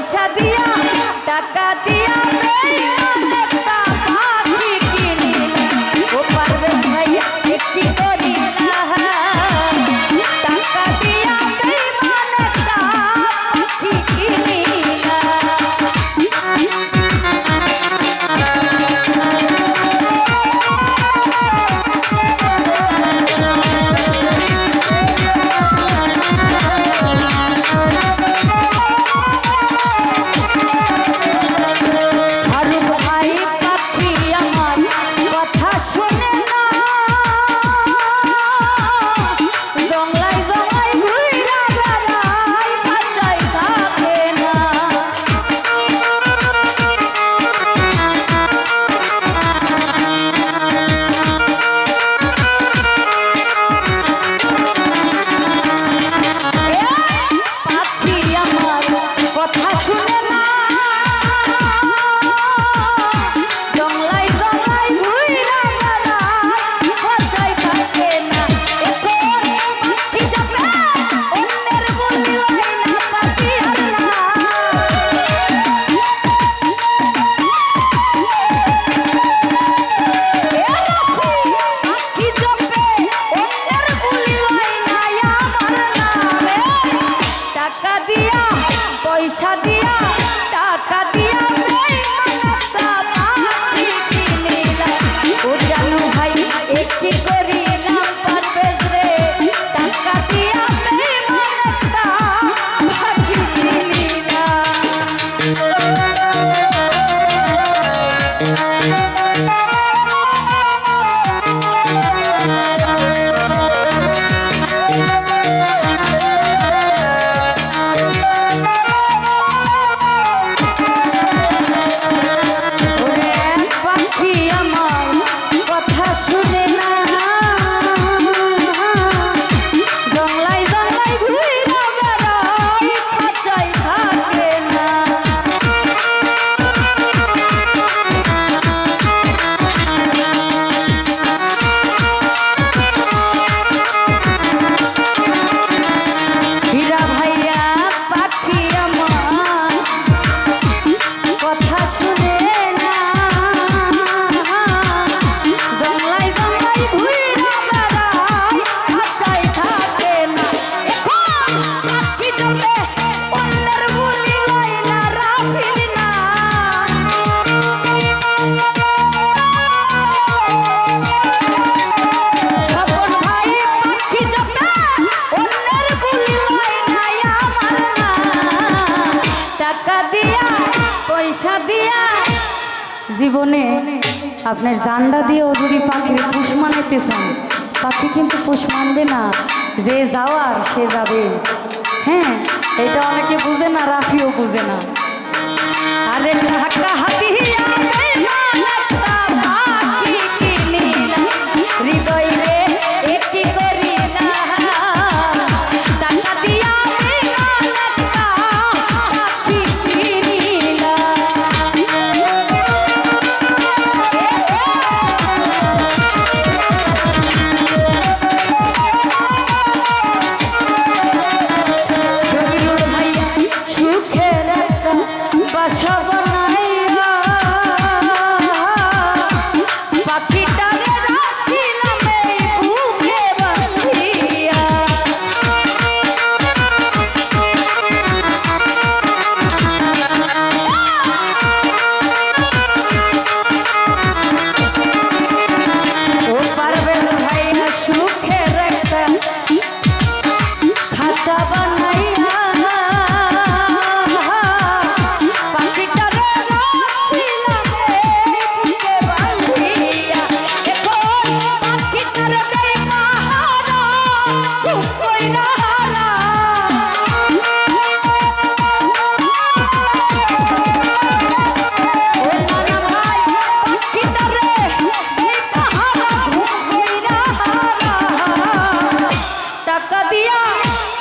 পয়সা দিয়া টাকা দিয়া পয়সা দিয়া টাকা দিয়া জীবনে আপনার দান্ডা দিয়ে ও যদি পাখির পুষ মানাইতেছেন, পাখি কিন্তু পুষ মানবে না। যে যাওয়ার সে যাবে। হ্যাঁ এটা অনেকে বুঝে না, রাফিও বুঝে না।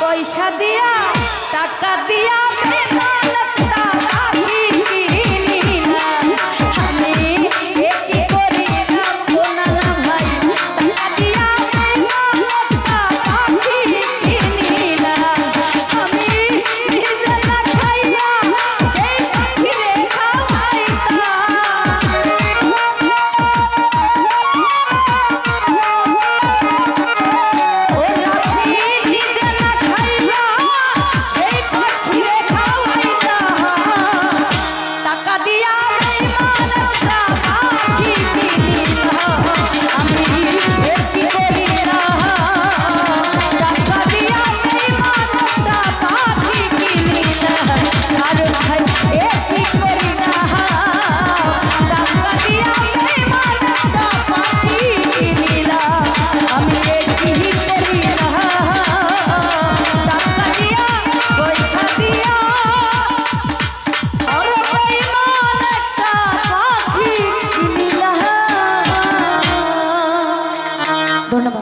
পয়সা দিয়া টাকা দিয়া